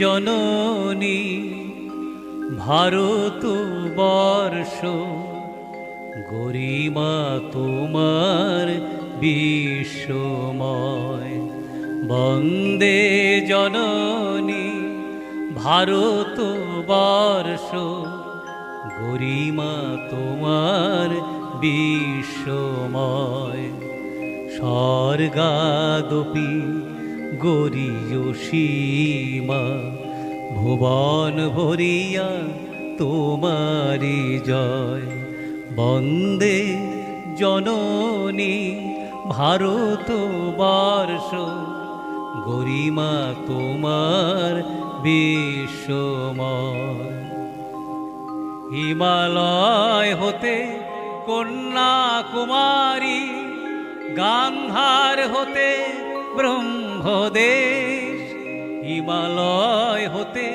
জননী ভারত বর্ষ গরিমা তোমার বিশ্বময়। বন্দে জননী ভারত বর্ষ গরিমা তোমার বিশ্বময়। স্বর্গাদপি গরীয় সীমা, ভুবন ভরিয়া তোমারি জয়। বন্দে জননী, ভারত বর্ষ, গরিমা তোমার বিশ্বময়। হিমালয় হতে কন্যা কুমারী গান্ধার হতে ব্রহ্মদেশ, হিমালয় হতে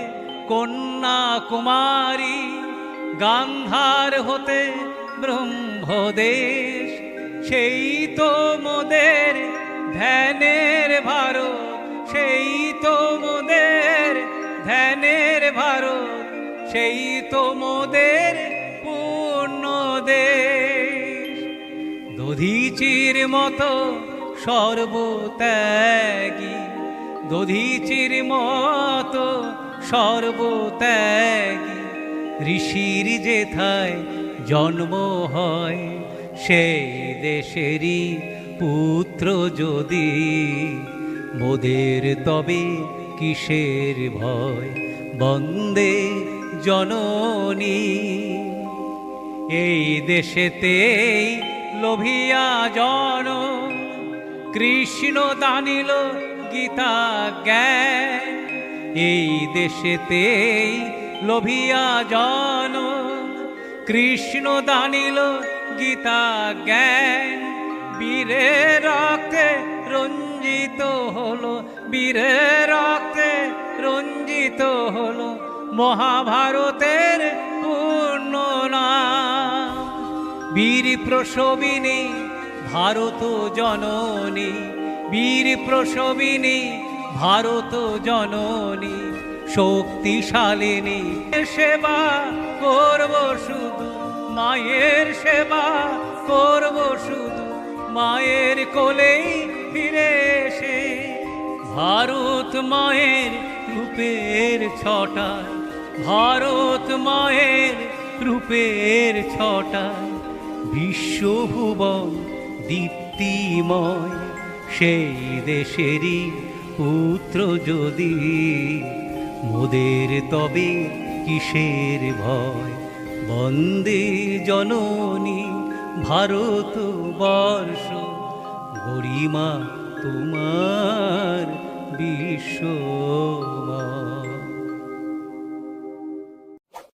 কন্যাকুমারী, গান্ধার হতে ব্রহ্মদেশ, সেই তো মোদের ধ্যানের ভারত, সেই তো মোদের ধ্যানের ভারত, সেই তো মোদের পূর্ণ দেশ। দধিচির মতো সর্বত্যাগী। দধিচির মতো সর্বত্যাগী। ঋষির যেথায় জন্ম হয় সেই দেশেরই পুত্র যদি। মোদের তবে কিসের ভয়? বন্দে জননী। এই দেশেতেই লোভিয়া জন কৃষ্ণ দানিল গীতা জ্ঞান। এই দেশেতেই লোভিয়া জন। কৃষ্ণ দানিল গীতা জ্ঞান। বীরের রক্তে রঞ্জিত হলো বীরের রক্তে রঞ্জিত হলো মহাভারতের পূর্ণ নাম। বীর প্রসবিনী ভারত জননী, বীর প্রসবিনী, ভারত জননী, শক্তিশালিনী সেবা করব শুধু, মায়ের সেবা করব শুধু, মায়ের কোলেই ফিরে এসে, ভারত মায়ের রূপের ছটায়, ভারত মায়ের রূপের ছটায়, বিশ্বভুবন দীপ্তিময়, সেই দেশেরই পুত্র যদি মোদের তবে কিসের ভয়? বন্দে জননী, ভারত বর্ষ, গরিমা তোমার বিশ্বময়।